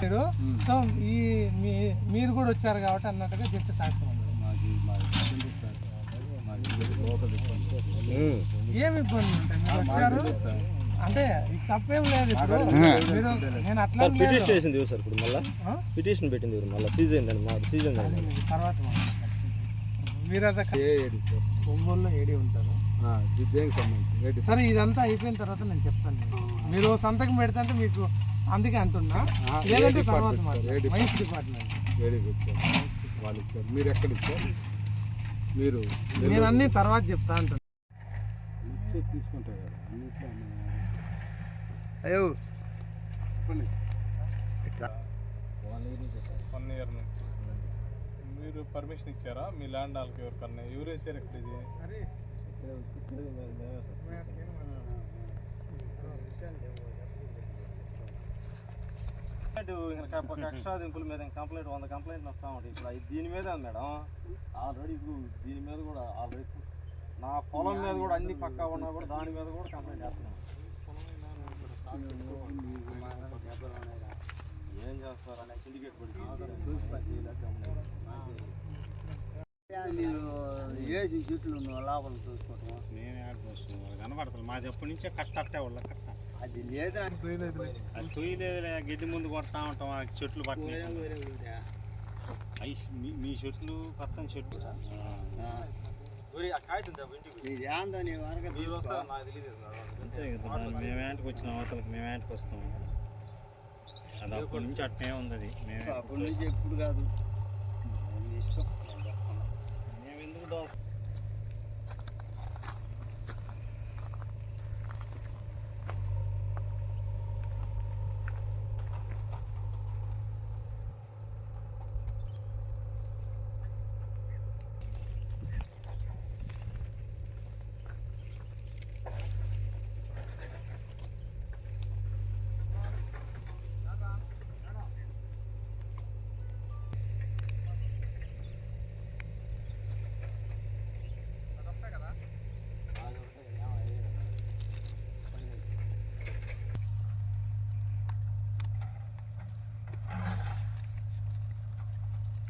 మీరు సో ఈ మీ మీరు కూడా వచ్చారు కాబట్టి అన్నట్టుగా జస్ట్ సాక్ష్యం ఉంది. ఏమి ఇబ్బంది. ఉంటాయి? మీరు వచ్చారు. అంటే తప్పేం లేదు ఇప్పుడు. మీరు నేను అట్లా. పిటిషన్ వేసింది ఎవరు సార్ ఇప్పుడు మళ్ళీ? పిటిషన్ పెట్టింది మళ్ళీ? సీజన్ అయిందండి మా సీజన్ తర్వాత. మీరు అదే ఒంగోలులో ఏడి ఉంటాను సరే ఇదంతా అయిపోయిన తర్వాత నేను చెప్తాను. మీరు సంతకం పెడతా మీకు అందుకే అంటున్నా. లేదంటే తర్వాత. Mines department. వాళ్ళు ఇచ్చారు. మీరు ఎక్కడ ఇచ్చారు? మీరు నేను అన్ని తర్వాత చెప్తా అంటున్నా. ఇచ్చే తీసుకుంటారు కదా. అన్నిట్లో మన- అయ్యో. వన్ ఇయర్ నుంచి. మీరు పర్మిషన్ ఇచ్చారా? మీ ల్యాండ్ వాళ్ళకి ఎవరికన్నా? ఎవరు వేసారు ఇక్కడ ఇది? ఎక్స్ట్రా దింపుల మీద కంప్లైంట్ వంద కంప్లైంట్లు వస్తా ఉంటాయి. ఇప్పుడు దీని మీద మేడం. ఆల్రెడీ ఇప్పుడు దీని మీద కూడా ఆల్రెడీ నా పొలం మీద కూడా అన్ని పక్కా ఉన్నా కూడా దాని మీద కూడా కంప్లైంట్ చేస్తున్నాను ఏం చేస్తారు అనే సిండికేట్ మీరు వేసి చెట్లు లోపల చూసుకోవటం నేను యాడ్ పోస్ట్ కనబడతాను మాది ఎప్పటి నుంచే కట్ట అట్టే వాళ్ళ కట్ట. అది లేదా? అది తొయ్యలేదు గడ్డి ముందు కొడతా ఉంటాం. ఆ చెట్లు పట్టిన అవి మీ మీ చెట్లు పచ్చని చెట్లు. మేము ఏంటికి వచ్చిన. అవతలకి మేము ఏంటికి వస్తాం. అది అప్పటి నుంచి అట్నే ఉంది అది. మేమే అప్పటి నుంచి ఎప్పుడు కాదు.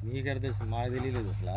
నీకు అర్థం మాకు తెలియలేదు అసలు.